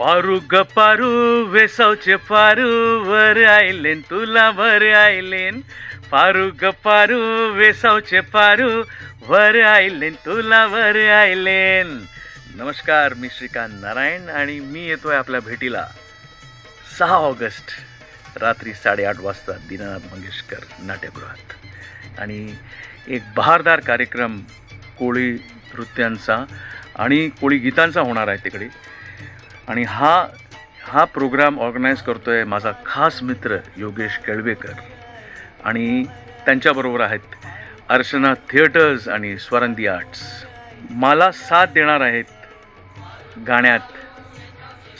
पारू ग पारू वेसावचे पारू वर आयलेन तुला वर आयलेन. पारू ग पारू वेसावचे पारू वर आयलेन तुला वर आयलेन. नमस्कार मी श्रीकांत नारायण आणि मी येतोय आपल्या भेटीला. सहा ऑगस्ट रात्री साडेआठ वाजता दीनानाथ मंगेशकर नाट्यगृहात. आणि एक बहारदार कार्यक्रम कोळी नृत्यांचा आणि कोळी गीतांचा होणार आहे तिकडे. आणि हा हा प्रोग्राम ऑर्गनाईज करतो आहे माझा खास मित्र योगेश केळवेकर. आणि त्यांच्याबरोबर आहेत अर्चना थिएटर्स आणि स्वरंदी आर्ट्स मला साथ देणार आहेत गाण्यात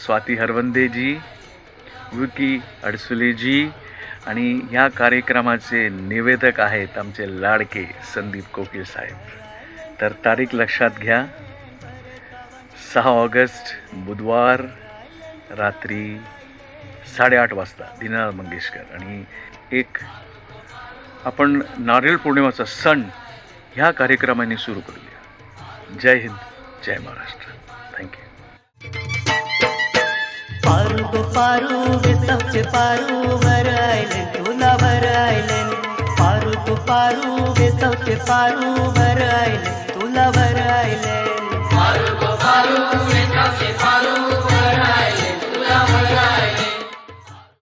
स्वाती हरवंदेजी विकी अडसुलेजी आणि ह्या कार्यक्रमाचे निवेदक आहेत आमचे लाडके संदीप कोकिल साहेब. तर तारीख लक्षात घ्या. सहा ऑगस्ट बुधवार रात्री साडेआठ वाजता दीनानाथ मंगेशकर. आणि एक आपण नारळ पौर्णिमाचा सण ह्या कार्यक्रमाने सुरू करूया. जय हिंद जय महाराष्ट्र. थँक्यू पारू पारू वेसावचे पारू आयले तुला वर आयले पारू पारू वेसावचे पारू वर तुला